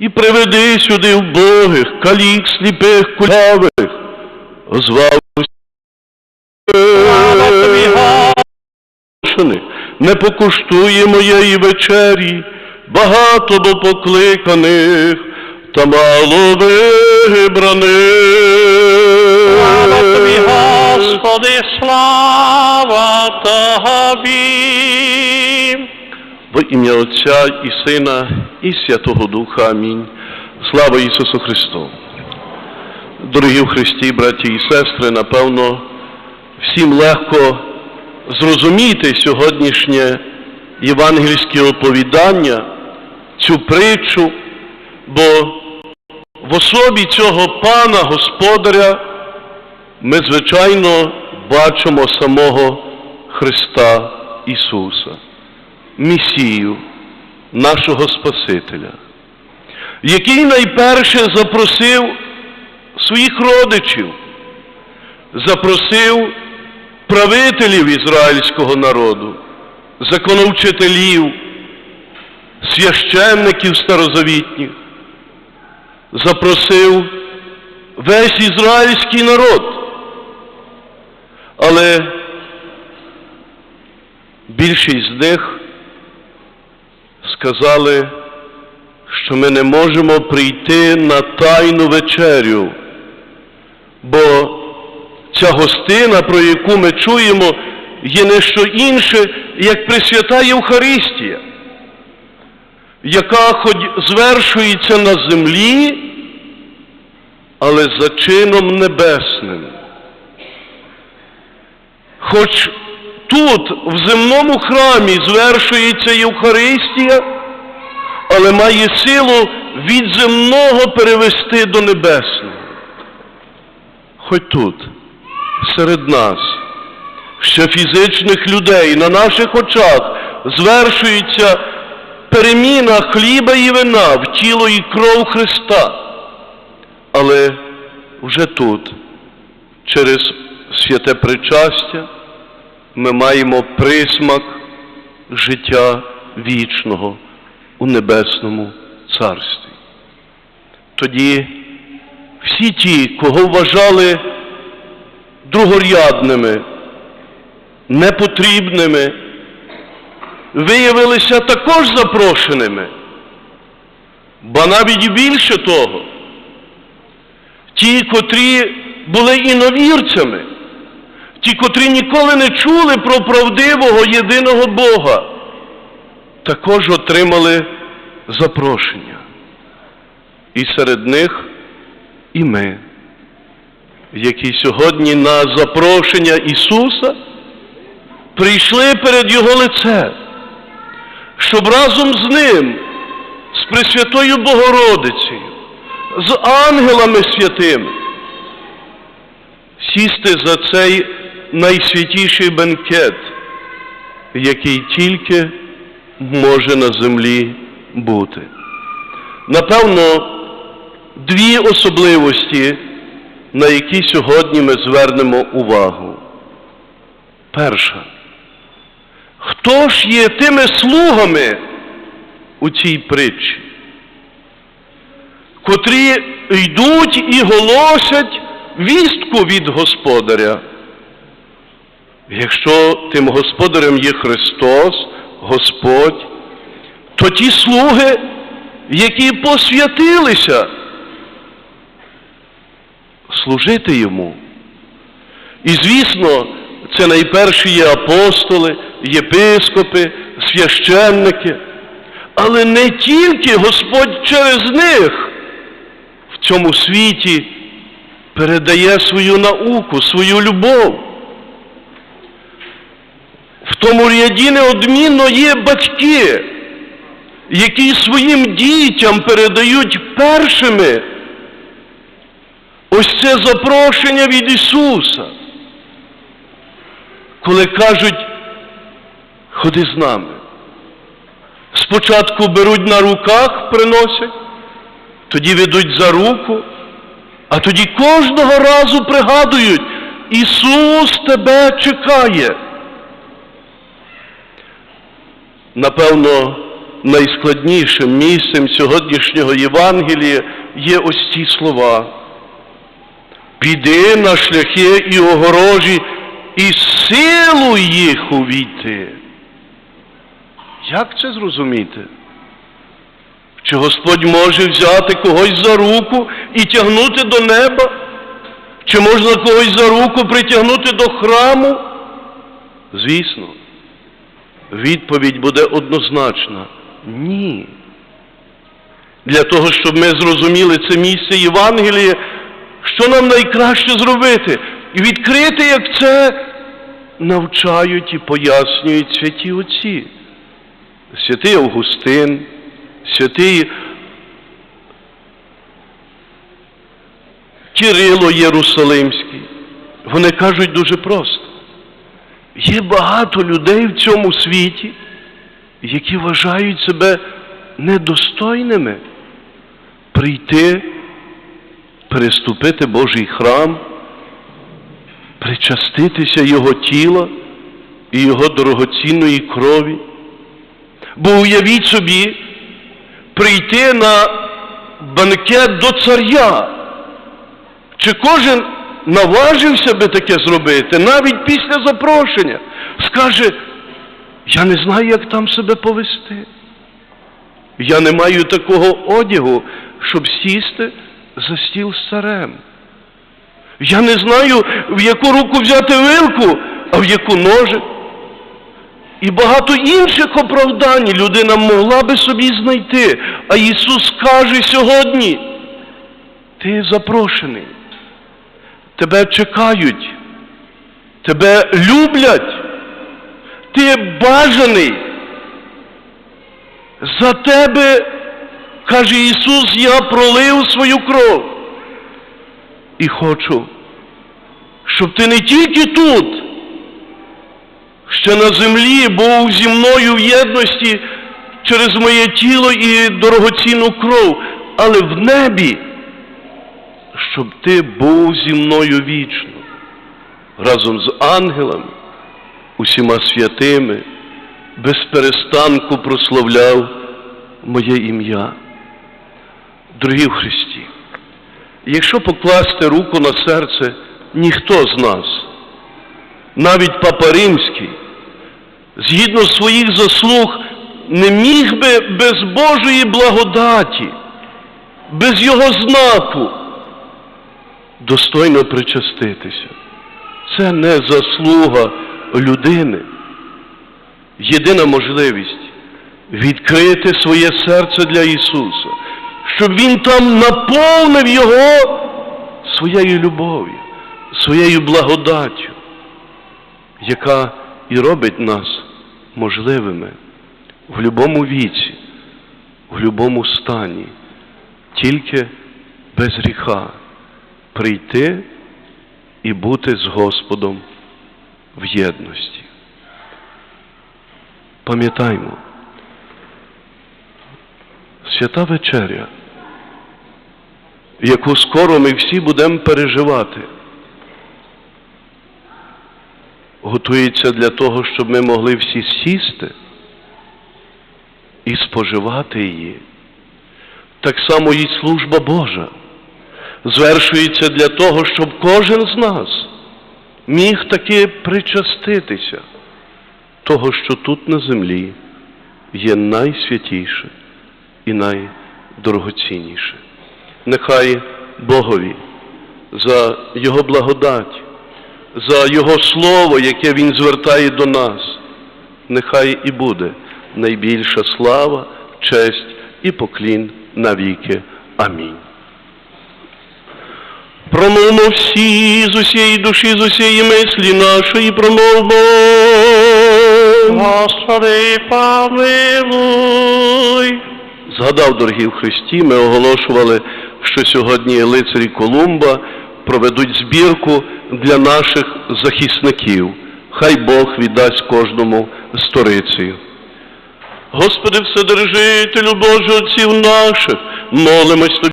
і приведи сюди вбогих, калік, сліпих, кулявих, озвав Слава тобі, не покуштує моєї вечері, багато бо покликаних, та мало вибраних. Слава тобі, Господи, слава тобі. Ім'я Отця і Сина, і Святого Духа. Амінь. Слава Ісусу Христу! Дорогі в Христі, браті і сестри, напевно, всім легко зрозуміти сьогоднішнє євангельське оповідання, цю притчу, бо в особі цього пана господаря ми, звичайно, бачимо самого Христа Ісуса. Месію, нашого Спасителя, який найперше запросив своїх родичів, запросив правителів ізраїльського народу, законовчителів, священників старозавітніх, запросив весь ізраїльський народ. Але більшість з них сказали, що ми не можемо прийти на тайну вечерю, бо ця гостина, про яку ми чуємо, є не що інше, як Пресвята Євхаристія, яка хоч звершується на землі, але за чином небесним. Хоч тут, в земному храмі, звершується Євхаристія, але має силу від земного перевести до небесного. Хоч тут, серед нас, ще фізичних людей, на наших очах звершується переміна хліба і вина в тіло і кров Христа. Але вже тут, через святе причастя, ми маємо присмак життя вічного у Небесному Царстві. Тоді всі ті, кого вважали другорядними, непотрібними, виявилися також запрошеними, ба навіть більше того, ті, котрі були іновірцями, ті, котрі ніколи не чули про правдивого єдиного Бога, також отримали запрошення. І серед них і ми, які сьогодні на запрошення Ісуса прийшли перед Його лице, щоб разом з Ним, з Пресвятою Богородицею, з ангелами святими, сісти за цей найсвятіший бенкет, який тільки може на землі бути. Напевно, дві особливості, на які сьогодні ми звернемо увагу. Перша. Хто ж є тими слугами у цій притчі, котрі йдуть і голосять вістку від Господаря? Якщо тим господарем є Христос, Господь, то ті слуги, які посвятилися служити йому. І звісно, це найперші є апостоли, єпископи, священники, але не тільки Господь через них в цьому світі передає свою науку, свою любов. Тому ряді неодмінно є батьки, які своїм дітям передають першими ось це запрошення від Ісуса, коли кажуть, ходи з нами. Спочатку беруть на руках, приносять, тоді ведуть за руку, а тоді кожного разу пригадують, Ісус тебе чекає. Напевно, найскладнішим місцем сьогоднішнього Євангелія є ось ці слова. Піди на шляхи і огорожі, і силу їх увійти. Як це зрозуміти? Чи Господь може взяти когось за руку і тягнути до неба? Чи можна когось за руку притягнути до храму? Звісно, відповідь буде однозначна ні. Для того, щоб ми зрозуміли це місце Євангелія, що нам найкраще зробити? І відкрити, як це навчають і пояснюють святі отці. Святий Августин, святий Кирило Єрусалимський. Вони кажуть дуже просто. Є багато людей в цьому світі, які вважають себе недостойними прийти, переступити Божий храм, причаститися Його тіла і Його дорогоцінної крові. Бо уявіть собі, прийти на банкет до царя. Чи кожен наважився би таке зробити, навіть після запрошення, скаже, я не знаю, як там себе повести. Я не маю такого одягу, щоб сісти за стіл з царем. Я не знаю, в яку руку взяти вилку, а в яку ножик. І багато інших оправдань людина могла би собі знайти. А Ісус каже сьогодні, ти запрошений, тебе чекають, тебе люблять, ти бажаний. За тебе, каже Ісус, я пролив свою кров. І хочу, щоб ти не тільки тут, ще на землі був зі мною в єдності через моє тіло і дорогоцінну кров, але в небі, щоб ти був зі мною вічно, разом з ангелами, усіма святими, без перестанку прославляв моє ім'я. Дорогі в Христі, якщо покласти руку на серце, ніхто з нас, навіть Папа Римський, згідно своїх заслуг, не міг би без Божої благодаті, без Його знаку достойно причаститися. Це не заслуга людини. Єдина можливість відкрити своє серце для Ісуса, щоб Він там наповнив Його своєю любов'ю, своєю благодаттю яка і робить нас можливими в будь-якому віці, в будь-якому стані, тільки без гріха прийти і бути з Господом в єдності. Пам'ятаймо, свята вечеря, яку скоро ми всі будемо переживати готується для того, щоб ми могли всі сісти і споживати її. Так само і служба Божа звершується для того, щоб кожен з нас міг таки причаститися того, що тут на землі є найсвятіше і найдорогоцінніше. Нехай Богові за Його благодать за Його Слово, яке Він звертає до нас, нехай і буде найбільша слава, честь і поклін навіки. Амінь. Промовмо всі з усієї душі, з усієї мислі нашої, промовмо. Господи, помилуй. Згадав, дорогі в Христі, ми оголошували, що сьогодні лицарі Колумба проведуть збірку для наших захисників. Хай Бог віддасть кожному сторицею. Господи, Вседержителю Боже, отців наших, молимось тобі.